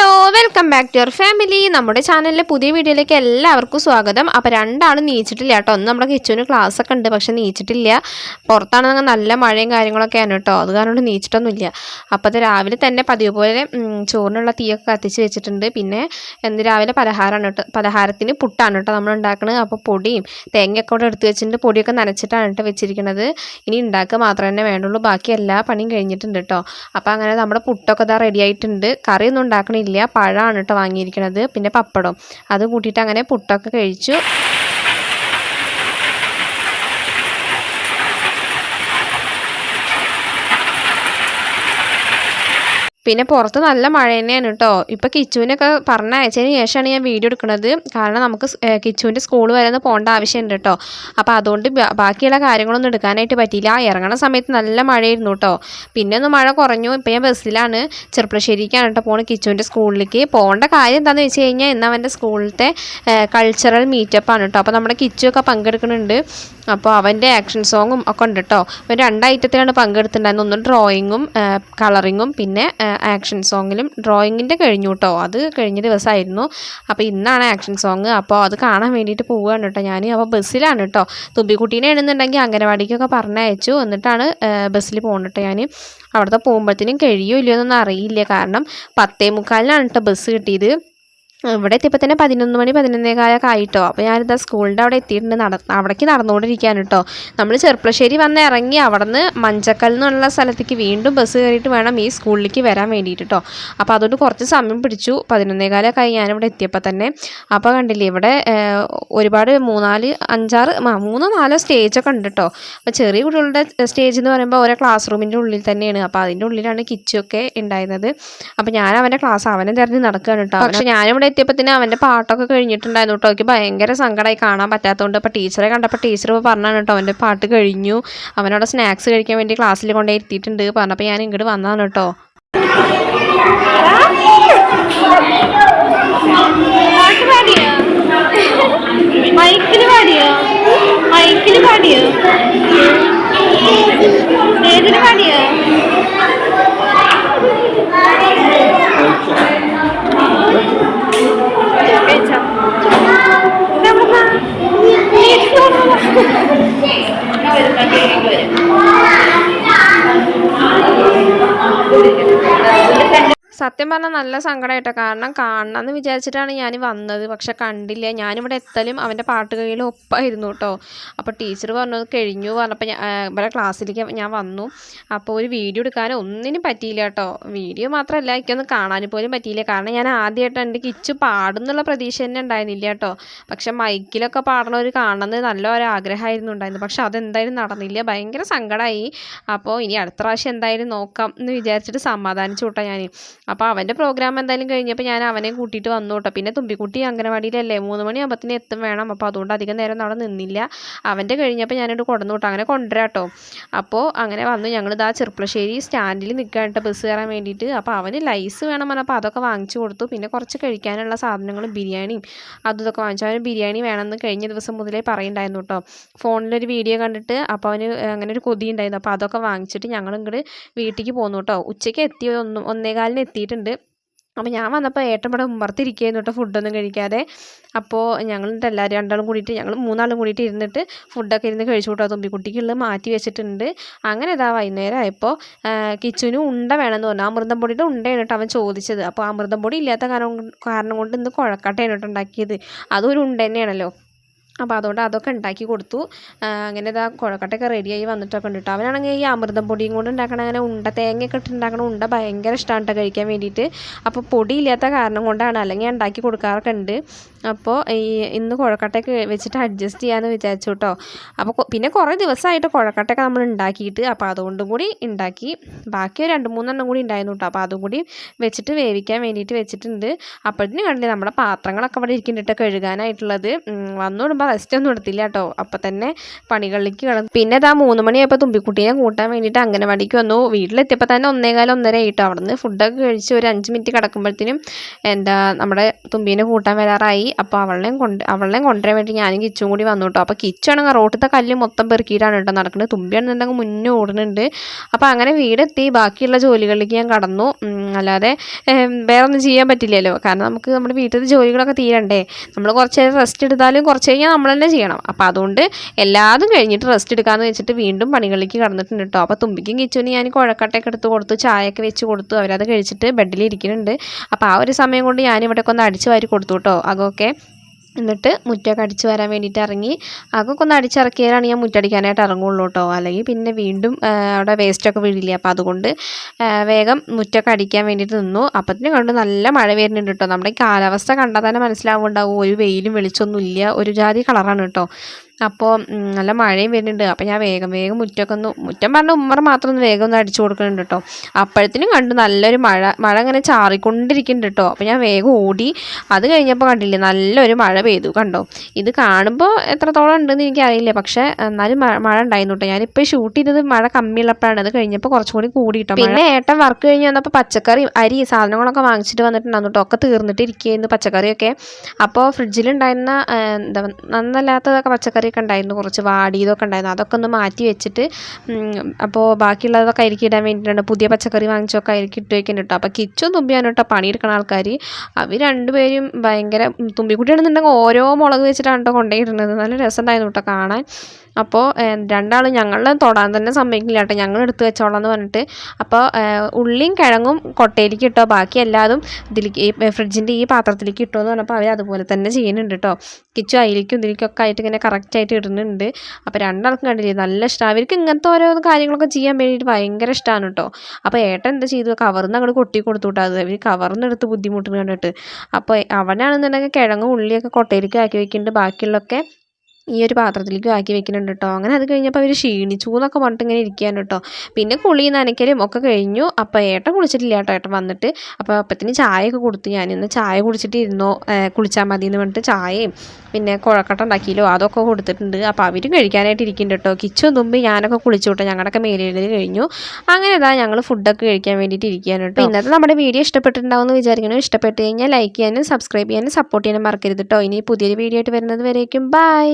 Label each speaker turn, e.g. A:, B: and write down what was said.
A: Hello welcome back to your family നമ്മുടെ ചാനലിലെ പുതിയ വീഡിയോയിലേക്ക് എല്ലാവർക്കും സ്വാഗതം. അപ്പോൾ രണ്ടാളും നീച്ചിട്ടില്ല കേട്ടോ. ഒന്ന് നമ്മുടെ കിച്ചുവിന് ക്ലാസ് ഒക്കെ ഉണ്ട് പക്ഷെ നീച്ചിട്ടില്ല. പുറത്താണെങ്കിൽ നല്ല മഴയും കാര്യങ്ങളൊക്കെയാണ് കേട്ടോ. അത് കാരണം നീച്ചിട്ടൊന്നുമില്ല. അപ്പോൾ രാവിലെ തന്നെ പതിവ് പോലെ ചോറിനുള്ള തീയൊക്കെ കത്തിച്ച് വെച്ചിട്ടുണ്ട്. പിന്നെ എന്ന് രാവിലെ പലഹാരമാണ് കേട്ടോ. പലഹാരത്തിന് പുട്ടാണ് കേട്ടോ നമ്മൾ ഉണ്ടാക്കുന്നത് അപ്പോൾ പൊടിയും തേങ്ങയൊക്കെ കൂടെ എടുത്ത് വെച്ചിട്ടുണ്ട്. പൊടിയൊക്കെ നനച്ചിട്ടാണ് കേട്ടോ വെച്ചിരിക്കുന്നത് ഇനി ഉണ്ടാക്കുക മാത്രമേ തന്നെ വേണ്ടുള്ളൂ. ബാക്കി എല്ലാ പണിയും കഴിഞ്ഞിട്ടുണ്ട് കേട്ടോ. അപ്പോൾ അങ്ങനെ നമ്മുടെ പുട്ടൊക്കെ ഇതാ റെഡി ആയിട്ടുണ്ട്. കറിയൊന്നും ഉണ്ടാക്കണില്ല. പഴമാണ് കേട്ടോ വാങ്ങിയിരിക്കുന്നത് പിന്നെ പപ്പടം. അത് കൂട്ടിയിട്ട് അങ്ങനെ പുട്ടൊക്കെ കഴിച്ചു. പിന്നെ പുറത്ത് നല്ല മഴ തന്നെയാണ് കേട്ടോ ഇപ്പോൾ കിച്ചുവിനൊക്കെ പറഞ്ഞയച്ചതിന് ശേഷമാണ് ഞാൻ വീഡിയോ എടുക്കുന്നത്. കാരണം നമുക്ക് കിച്ചുവിന്റെ സ്കൂൾ വരെ ഒന്ന് പോകേണ്ട ആവശ്യമുണ്ട് കേട്ടോ അപ്പോൾ അതുകൊണ്ട് ബാക്കിയുള്ള കാര്യങ്ങളൊന്നും എടുക്കാനായിട്ട് പറ്റിയില്ല. ഇറങ്ങണ സമയത്ത് നല്ല മഴയായിരുന്നു കേട്ടോ പിന്നെ ഒന്ന് മഴ കുറഞ്ഞു. ഇപ്പൊ ഞാൻ ബസ്സിലാണ്. ചെറുപ്പശ്ശേരിക്കാണ് കേട്ടോ പോണത് കിച്ചുവിന്റെ സ്കൂളിലേക്ക് പോകേണ്ട കാര്യം എന്താണെന്ന് വെച്ച് കഴിഞ്ഞാൽ ഇന്ന് അവന്റെ സ്കൂളിലത്തെ കൾച്ചറൽ മീറ്റപ്പാണ് കേട്ടോ അപ്പോൾ നമ്മുടെ കിച്ചുവൊക്കെ പങ്കെടുക്കുന്നുണ്ട്. അപ്പോൾ അവന്റെ ആക്ഷൻ സോങ്ങും ഒക്കെ ഉണ്ട് കേട്ടോ അവൻ രണ്ട് പങ്കെടുത്തിട്ടുണ്ടായിരുന്നത്. ഒന്ന് ഡ്രോയിങ്ങും കളറിങ്ങും പിന്നെ ആക്ഷൻ സോങ്ങിലും ഡ്രോയിങ്ങിന്റെ കഴിഞ്ഞു കേട്ടോ. അത് കഴിഞ്ഞ ദിവസമായിരുന്നു. അപ്പോൾ ഇന്നാണ് ആക്ഷൻ സോങ്ങ് അപ്പോൾ അത് കാണാൻ വേണ്ടിയിട്ട് പോവുകയാണ് കേട്ടോ ഞാൻ. അപ്പോൾ ബസ്സിലാണ് കേട്ടോ. തുമ്പിക്കുട്ടീനെ എഴുന്നുണ്ടെങ്കിൽ അംഗനവാടിക്കൊക്കെ പറഞ്ഞയച്ചു. എന്നിട്ടാണ് ബസ്സിൽ പോകുന്നത് കേട്ടോ ഞാൻ. അവിടുത്തെ പോകുമ്പോഴത്തേനും കഴിയോ ഇല്ലയോ എന്നൊന്നും അറിയില്ല. കാരണം പത്തേ മുക്കാലിനാണ് കേട്ടോ ബസ് കിട്ടിയത്. ഇവിടെ എത്തിയപ്പോൾ തന്നെ പതിനൊന്ന് മണി പതിനൊന്നേകാലൊക്കെ ആയിട്ടോ. അപ്പോൾ ഞാനിതാ സ്കൂളിന്റെ അവിടെ എത്തിയിട്ടുണ്ട്. നട അവിടേക്ക് നടന്നുകൊണ്ടിരിക്കാൻ കേട്ടോ നമ്മൾ ചെറുപ്പശ്ശേരി വന്ന് ഇറങ്ങി അവിടെ നിന്ന് മഞ്ചക്കൽ എന്നുള്ള സ്ഥലത്തേക്ക് വീണ്ടും ബസ് കയറിയിട്ട് വേണം ഈ സ്കൂളിലേക്ക് വരാൻ വേണ്ടിയിട്ട് കേട്ടോ അപ്പോൾ അതുകൊണ്ട് കുറച്ച് സമയം പിടിച്ചു. പതിനൊന്നേകാലൊക്കെ ആയി ഞാനിവിടെ എത്തിയപ്പോൾ തന്നെ. അപ്പോൾ കണ്ടില്ലേ ഇവിടെ ഒരുപാട് മൂന്നാൽ അഞ്ചാറ് മൂന്നോ നാലോ സ്റ്റേജൊക്കെ ഉണ്ട് കേട്ടോ അപ്പോൾ ചെറിയ കുട്ടികളുടെ സ്റ്റേജ് എന്ന് പറയുമ്പോൾ ഓരോ ക്ലാസ് റൂമിന്റെ ഉള്ളിൽ തന്നെയാണ്. അപ്പോൾ അതിന്റെ ഉള്ളിലാണ് കിച്ചൊക്കെ ഉണ്ടായിരുന്നത്. അപ്പോൾ ഞാൻ അവന്റെ ക്ലാസ് അവനെ തിരഞ്ഞ് നടക്കുകയാണ് കേട്ടോ പക്ഷേ ഞാനിവിടെ എത്തിയപ്പോഴത്തേനും അവന്റെ പാട്ടൊക്കെ കഴിഞ്ഞിട്ടുണ്ടായിരുന്നു കേട്ടോ. എനിക്ക് ഭയങ്കര സങ്കടമായി കാണാൻ പറ്റാത്തതുകൊണ്ട് അപ്പോൾ ടീച്ചറെ കണ്ടപ്പോൾ ടീച്ചർ പറഞ്ഞാണ് കേട്ടോ അവന്റെ പാട്ട് കഴിഞ്ഞു. അവനവിടെ സ്നാക്സ് കഴിക്കാൻ വേണ്ടി ക്ലാസ്സിൽ കൊണ്ടേ ഇരുത്തിയിട്ടുണ്ട്. പറഞ്ഞപ്പോൾ ഞാൻ ഇങ്ങോട്ട് വന്നതാണ് കേട്ടോ. സത്യം പറഞ്ഞാൽ നല്ല സങ്കടമായിട്ടോ കാരണം കാണണമെന്ന് വിചാരിച്ചിട്ടാണ് ഞാൻ വന്നത്. പക്ഷെ കണ്ടില്ല. ഞാനിവിടെ എത്തലും അവന്റെ പാട്ട് കയ്യിൽ ഒപ്പായിരുന്നു കേട്ടോ. അപ്പോൾ ടീച്ചർ പറഞ്ഞത് കഴിഞ്ഞു പറഞ്ഞപ്പോൾ ഇവിടെ ക്ലാസ്സിലേക്ക് ഞാൻ വന്നു. അപ്പോൾ ഒരു വീഡിയോ എടുക്കാൻ ഒന്നിനും പറ്റിയില്ല കേട്ടോ. വീഡിയോ മാത്രമല്ല എനിക്കൊന്നും കാണാൻ പോലും പറ്റിയില്ല. കാരണം ഞാൻ ആദ്യമായിട്ട് എന്റെ കിച്ച് പാടുന്നുള്ള പ്രതീക്ഷ തന്നെ ഉണ്ടായിരുന്നില്ല കേട്ടോ. പക്ഷെ മൈക്കിലൊക്കെ പാടണവർ കാണുന്നത് നല്ല ഒരു ഉണ്ടായിരുന്നു. പക്ഷെ അതെന്തായാലും നടന്നില്ല. ഭയങ്കര സങ്കടമായി. അപ്പോൾ ഇനി അടുത്ത പ്രാവശ്യം എന്തായാലും നോക്കാം എന്ന് വിചാരിച്ചിട്ട് സമാധാനിച്ചു കേട്ടോ ഞാൻ അപ്പോൾ അവന്റെ പ്രോഗ്രാം എന്തായാലും കഴിഞ്ഞപ്പോൾ ഞാൻ അവനെ കൂട്ടിയിട്ട് വന്നു കേട്ടോ പിന്നെ തുമ്പിക്കുട്ടി അംഗനവാടിയിലല്ലേ? മൂന്ന് മണിയാകുമ്പത്തിന് എത്തും വേണം. അപ്പോൾ അതുകൊണ്ട് അധികം നേരം അവിടെ നിന്നില്ല. അവന്റെ കഴിഞ്ഞപ്പോൾ ഞാനിട്ട് കൊടന്നു കേട്ടോ അങ്ങനെ കൊണ്ടുവരാം കേട്ടോ അപ്പോൾ അങ്ങനെ വന്നു. ഞങ്ങളിത് ആ ചെറുപ്പശ്ശേരി സ്റ്റാൻഡിൽ നിൽക്കാൻ ബസ് കയറാൻ വേണ്ടിയിട്ട്. അപ്പോൾ അവന് ലൈസ് വേണം പറഞ്ഞപ്പോൾ അതൊക്കെ വാങ്ങിച്ചു കൊടുത്തു. പിന്നെ കുറച്ച് കഴിക്കാനുള്ള സാധനങ്ങളും ബിരിയാണിയും അതും ഇതൊക്കെ വാങ്ങിച്ചു. അവന് ബിരിയാണി വേണമെന്ന് കഴിഞ്ഞ ദിവസം മുതലേ പറയുണ്ടായിരുന്നു കേട്ടോ ഫോണിലൊരു വീഡിയോ കണ്ടിട്ട് അപ്പോൾ അവന് അങ്ങനെ ഒരു കൊതി ഉണ്ടായിരുന്നു. അപ്പോൾ അതൊക്കെ വാങ്ങിച്ചിട്ട് ഞങ്ങൾ ഇങ്ങോട്ട് വീട്ടിലേക്ക് പോന്നു കേട്ടോ ഉച്ചയ്ക്ക് എത്തിയ ഒന്ന് ഒന്നേകാലിന് എത്തിയിട്ടുണ്ട് അപ്പോൾ ഞാൻ വന്നപ്പോൾ ഏട്ടൻ ഇവിടെ ഉമ്മർത്തിരിക്കുകയായിരുന്നു കേട്ടോ ഫുഡൊന്നും കഴിക്കാതെ. അപ്പോൾ ഞങ്ങൾ എല്ലാവരും രണ്ടാളും കൂടിയിട്ട് ഞങ്ങൾ മൂന്നാളും കൂടിയിട്ട് ഇരുന്നിട്ട് ഫുഡൊക്കെ ഇരുന്ന് കഴിച്ചു കൂട്ടോ. തുമ്പിക്കുട്ടിക്കുള്ളത് മാറ്റി വെച്ചിട്ടുണ്ട്. അങ്ങനെ ഇതാ വൈകുന്നേരം ആയപ്പോൾ കിച്ചുവിന് ഉണ്ട വേണമെന്ന് പറഞ്ഞു. അമൃതം പൊടിയുടെ ഉണ്ടയാണ് കേട്ടോ അവൻ ചോദിച്ചത്. അപ്പോൾ അമൃതം പൊടി ഇല്ലാത്ത കാരണം കാരണം കൊണ്ട് ഇന്ന് കുഴക്കട്ടയാണ് കേട്ടോ ഉണ്ടാക്കിയത്. അതൊരു ഉണ്ട തന്നെയാണല്ലോ. അപ്പോൾ അതുകൊണ്ട് അതൊക്കെ ഉണ്ടാക്കി കൊടുത്തു. അങ്ങനെ ഇതാ കുഴക്കട്ടയൊക്കെ റെഡിയായി വന്നിട്ടൊക്കെ ഉണ്ട് കേട്ടോ അവനാണെങ്കിൽ ഈ അമൃതം പൊടിയും കൊണ്ട് ഉണ്ടാക്കണ അങ്ങനെ ഉണ്ട തേങ്ങയൊക്കെ ഇട്ട് ഉണ്ടാക്കണ ഉണ്ട ഭയങ്കര ഇഷ്ടമാണ് കേട്ടോ കഴിക്കാൻ വേണ്ടിയിട്ട്. അപ്പോൾ പൊടി ഇല്ലാത്ത കാരണം കൊണ്ടാണ് അല്ലെങ്കിൽ ഉണ്ടാക്കി കൊടുക്കാറൊക്കെ ഉണ്ട്. അപ്പോൾ ഈ ഇന്ന് കുഴക്കട്ടയൊക്കെ വെച്ചിട്ട് അഡ്ജസ്റ്റ് ചെയ്യാമെന്ന് വിചാരിച്ചു കേട്ടോ അപ്പോൾ പിന്നെ കുറേ ദിവസമായിട്ട് കുഴക്കട്ടയൊക്കെ നമ്മൾ ഉണ്ടാക്കിയിട്ട് അപ്പോൾ അതുകൊണ്ടും കൂടി ഉണ്ടാക്കി ബാക്കി രണ്ട് മൂന്നെണ്ണം കൂടി ഉണ്ടായിരുന്നു കേട്ടോ അപ്പോൾ അതും കൂടി വെച്ചിട്ട് വേവിക്കാൻ വേണ്ടിയിട്ട് വെച്ചിട്ടുണ്ട്. അപ്പോഴത്തേനും കണ്ടില്ലേ നമ്മുടെ പാത്രങ്ങളൊക്കെ അവിടെ ഇരിക്കുന്നുണ്ട് കഴുകാനായിട്ടുള്ളത്. വന്നു വിടുമ്പോൾ റെസ്റ്റ് ഒന്നും എടുത്തില്ല കേട്ടോ അപ്പോൾ തന്നെ പണികളിലേക്ക് കിടന്നു. പിന്നെ ഇതാ മൂന്ന് മണിയായപ്പോൾ തുമ്പിക്കുട്ടീനെ കൂട്ടാൻ വേണ്ടിയിട്ട് അംഗനവാടിക്ക് വന്നു. വീട്ടിലെത്തിയപ്പോൾ തന്നെ ഒന്നേകാലം ഒന്നര ആയിട്ടോ. അവിടെ നിന്ന് ഫുഡൊക്കെ കഴിച്ച് ഒരു അഞ്ച് മിനിറ്റ് കിടക്കുമ്പോഴത്തേനും എന്താ നമ്മുടെ തുമ്പീനെ കൂട്ടാൻ വരാറായി. അപ്പോൾ അവളെയും കൊണ്ട് അവളെയും കൊണ്ടുവരാൻ വേണ്ടി ഞാനും കിച്ചും കൂടി വന്നു കേട്ടോ അപ്പോൾ കിച്ചാണ് ആണെങ്കിൽ റോട്ടിലത്തെ കല്ല് മൊത്തം പെറുക്കിയിട്ടാണ് കേട്ടോ നടക്കുന്നത് തുമ്പിയാണെന്നുണ്ടെങ്കിൽ മുന്നേ ഓടുന്നുണ്ട്. അപ്പോൾ അങ്ങനെ വീടെത്തി. ബാക്കിയുള്ള ജോലികളിലേക്ക് ഞാൻ കടന്നു. അല്ലാതെ വേറെ ഒന്നും ചെയ്യാൻ പറ്റില്ലല്ലോ. കാരണം നമുക്ക് നമ്മുടെ വീട്ടിലത്തെ ജോലികളൊക്കെ തീരണ്ടേ. നമ്മൾ കുറച്ച് നേരം റെസ്റ്റ് എടുത്താലും കുറച്ച് കഴിഞ്ഞാൽ നമ്മൾ തന്നെ ചെയ്യണം. അപ്പോൾ അതുകൊണ്ട് എല്ലാതും കഴിഞ്ഞിട്ട് റെസ്റ്റ് എടുക്കാമെന്ന് വെച്ചിട്ട് വീണ്ടും പണികളിലേക്ക് കടന്നിട്ടുണ്ട് കേട്ടോ. അപ്പോൾ തുമ്പിക്കും കിച്ചുവിന് ഞാൻ കുഴക്കട്ടയൊക്കെ എടുത്ത് കൊടുത്തു ചായയൊക്കെ വെച്ച് കൊടുത്തു. അവരത് കഴിച്ചിട്ട് ബെഡിൽ ഇരിക്കുന്നുണ്ട്. അപ്പോൾ ആ ഒരു സമയം കൊണ്ട് ഞാൻ ഇവിടെയൊക്കെ ഒന്ന് അടിച്ച് വാരി കൊടുത്തു കേട്ടോ. അതൊക്കെ എന്നിട്ട് മുറ്റമൊക്കെ അടിച്ച് വരാൻ വേണ്ടിയിട്ട് ഇറങ്ങി. അതൊക്കെ ഒന്ന് അടിച്ചിറക്കിയാലാണ് ഞാൻ മുറ്റടിക്കാനായിട്ട് ഇറങ്ങുള്ളൂ കേട്ടോ. അല്ലെങ്കിൽ പിന്നെ വീണ്ടും അവിടെ വേസ്റ്റൊക്കെ വീഴില്ലേ. അപ്പോൾ അതുകൊണ്ട് വേഗം മുറ്റമൊക്കെ അടിക്കാൻ വേണ്ടിയിട്ട് നിന്നു. അപ്പത്തിന് കണ്ട് നല്ല മഴ വരുന്നുണ്ട് കേട്ടോ. നമ്മുടെ ഈ കാലാവസ്ഥ കണ്ടാൽ തന്നെ മനസ്സിലാവുന്നുണ്ടാവും ഒരു വെയിലും വെളിച്ചമൊന്നും ഇല്ല ഒരു ജാതി കളറാണ് കേട്ടോ. അപ്പോൾ നല്ല മഴയും വരുന്നുണ്ട്. അപ്പോൾ ഞാൻ വേഗം വേഗം മുറ്റമൊക്കെ ഒന്ന് മുറ്റം പറഞ്ഞ ഉമ്മറ മാത്രം ഒന്ന് വേഗം ഒന്ന് അടിച്ചു കൊടുക്കുന്നുണ്ട് കേട്ടോ അപ്പോഴത്തേനും കണ്ടു നല്ലൊരു മഴ മഴ അങ്ങനെ ചാറിക്കൊണ്ടിരിക്കുന്നുണ്ട് കേട്ടോ അപ്പോൾ ഞാൻ വേഗം ഓടി. അത് കഴിഞ്ഞപ്പോൾ കണ്ടില്ലേ നല്ലൊരു മഴ പെയ്തു കണ്ടോ? ഇത് കാണുമ്പോൾ എത്രത്തോളം ഉണ്ടെന്ന് എനിക്കറിയില്ല. പക്ഷേ എന്നാലും മഴ ഉണ്ടായിരുന്നു കേട്ടോ ഞാനിപ്പോൾ ഷൂട്ട് ചെയ്തത് മഴ കമ്മിയുള്ളപ്പോഴാണ്. അത് കഴിഞ്ഞപ്പോൾ കുറച്ചും കൂടി കൂടി കേട്ടോ പിന്നെ ഏട്ടൻ വർക്ക് കഴിഞ്ഞ് വന്നപ്പോൾ പച്ചക്കറി അരി സാധനങ്ങളൊക്കെ വാങ്ങിച്ചിട്ട് വന്നിട്ടുണ്ടായിരുന്നു കേട്ടോ ഒക്കെ തീർന്നിട്ട് ഇരിക്കുകയായിരുന്നു പച്ചക്കറിയൊക്കെ അപ്പോൾ ഫ്രിഡ്ജിലുണ്ടായിരുന്ന എന്താ നന്നല്ലാത്തതൊക്കെ പച്ചക്കറിയൊക്കെ ഉണ്ടായിരുന്നു കുറച്ച് വാടിയതൊക്കെ ഉണ്ടായിരുന്നു. അതൊക്കെ ഒന്ന് മാറ്റി വെച്ചിട്ട് അപ്പോൾ ബാക്കിയുള്ളതൊക്കെ അരിക്കി ഇടാൻ വേണ്ടിയിട്ടുണ്ട് പുതിയ പച്ചക്കറി വാങ്ങിച്ചൊക്കെ അരിക്കി ഇട്ട് കേട്ടോ അപ്പോൾ കിച്ചും തുമ്പിയാണ് കേട്ടോ പണിയെടുക്കുന്ന ആൾക്കാർ അവർ രണ്ടുപേരും ഭയങ്കര തുമ്പിക്കുട്ടിയാണെന്നുണ്ടെങ്കിൽ ഓരോ മുളക് വെച്ചിട്ടാണ് കേട്ടോ കൊണ്ടുപോയിരുന്നത്. നല്ല രസമുണ്ടായിരുന്നു കേട്ടോ കാണാൻ. അപ്പോൾ രണ്ടാളും ഞങ്ങളെ തൊടാൻ തന്നെ സമ്മതിക്കില്ല കേട്ടോ ഞങ്ങൾ എടുത്ത് വെച്ചോളാം എന്ന് പറഞ്ഞിട്ട് അപ്പോൾ ഉള്ളിയും കിഴങ്ങും കൊട്ടയിലേക്ക് ഇട്ടോ. ബാക്കി എല്ലാതും ഇതിലേക്ക് ഈ ഫ്രിഡ്ജിന്റെ ഈ പാത്രത്തിലേക്ക് ഇട്ടോ എന്ന് പറഞ്ഞപ്പോൾ അവർ അതുപോലെ തന്നെ ചെയ്യുന്നുണ്ട് കേട്ടോ കിച്ചു അതിലേക്കും ഇതിലേക്കൊക്കെ ആയിട്ട് ഇങ്ങനെ കറക്റ്റായിട്ട് ഇടുന്നുണ്ട്. അപ്പോൾ രണ്ടാൾക്കും കണ്ടില്ലേ നല്ല ഇഷ്ടമാണ് അവർക്ക് ഇങ്ങനത്തെ ഓരോ കാര്യങ്ങളൊക്കെ ചെയ്യാൻ വേണ്ടിയിട്ട് ഭയങ്കര ഇഷ്ടമാണ് കേട്ടോ അപ്പോൾ ഏട്ടൻ എന്താ ചെയ്തു? കവർന്ന് അങ്ങോട്ട് കൊട്ടി കൊടുത്തു കേട്ടോ അത് അവർ കവറിൽ നിന്ന് എടുത്ത് ബുദ്ധിമുട്ട് കണ്ടിട്ട്. അപ്പോൾ അവനാണെന്നുണ്ടെങ്കിൽ കിഴങ്ങും ഉള്ളിയൊക്കെ കൊട്ടയിലേക്ക് ആക്കി വെക്കുന്നുണ്ട്. ബാക്കിയുള്ളതൊക്കെ ഈ ഒരു പാത്രത്തിലേക്ക് ആക്കി വെക്കുന്നുണ്ട് കേട്ടോ അങ്ങനെ അത് കഴിഞ്ഞപ്പോൾ അവർ ക്ഷീണിച്ചു എന്നൊക്കെ പറഞ്ഞിട്ട് ഇങ്ങനെ ഇരിക്കുകയാണ് കേട്ടോ പിന്നെ കുളി നനയ്ക്കലും ഒക്കെ കഴിഞ്ഞു. അപ്പോൾ ഏട്ടൻ കുളിച്ചിട്ടില്ല കേട്ടോ ഏട്ടൻ വന്നിട്ട് അപ്പോൾ അപ്പത്തിന് ചായയൊക്കെ കൊടുത്തു. ഞാനിന്ന് ചായ കുടിച്ചിട്ട് ഇരുന്നോ കുളിച്ചാൽ മതി എന്ന് പറഞ്ഞിട്ട് ചായയും പിന്നെ കുഴക്കട്ട ഉണ്ടാക്കിയല്ലോ. അതൊക്കെ കൊടുത്തിട്ടുണ്ട്. അപ്പോൾ അവരും കഴിക്കാനായിട്ട് ഇരിക്കുന്നുണ്ട് കേട്ടോ കിച്ചും തുമ്പി ഞാനൊക്കെ കുളിച്ചു കേട്ടോ ഞങ്ങളുടെയൊക്കെ മേലെഴുതി കഴിഞ്ഞു. അങ്ങനെ ഇതാ ഞങ്ങൾ ഫുഡൊക്കെ കഴിക്കാൻ വേണ്ടിയിട്ട് ഇരിക്കുകയാണ് കേട്ടോ ഇന്നത്തെ നമ്മുടെ വീഡിയോ ഇഷ്ടപ്പെട്ടിട്ടുണ്ടാവും എന്ന് വിചാരിക്കുന്നു. ഇഷ്ടപ്പെട്ട് കഴിഞ്ഞാൽ ലൈക്ക് ചെയ്യാനും സബ്സ്ക്രൈബ് ചെയ്യാനും സപ്പോർട്ട് ചെയ്യാനും മറക്കരുത് കേട്ടോ ഇനി പുതിയൊരു വീഡിയോ ആയിട്ട് വരുന്നത് വരേക്കും. ബൈ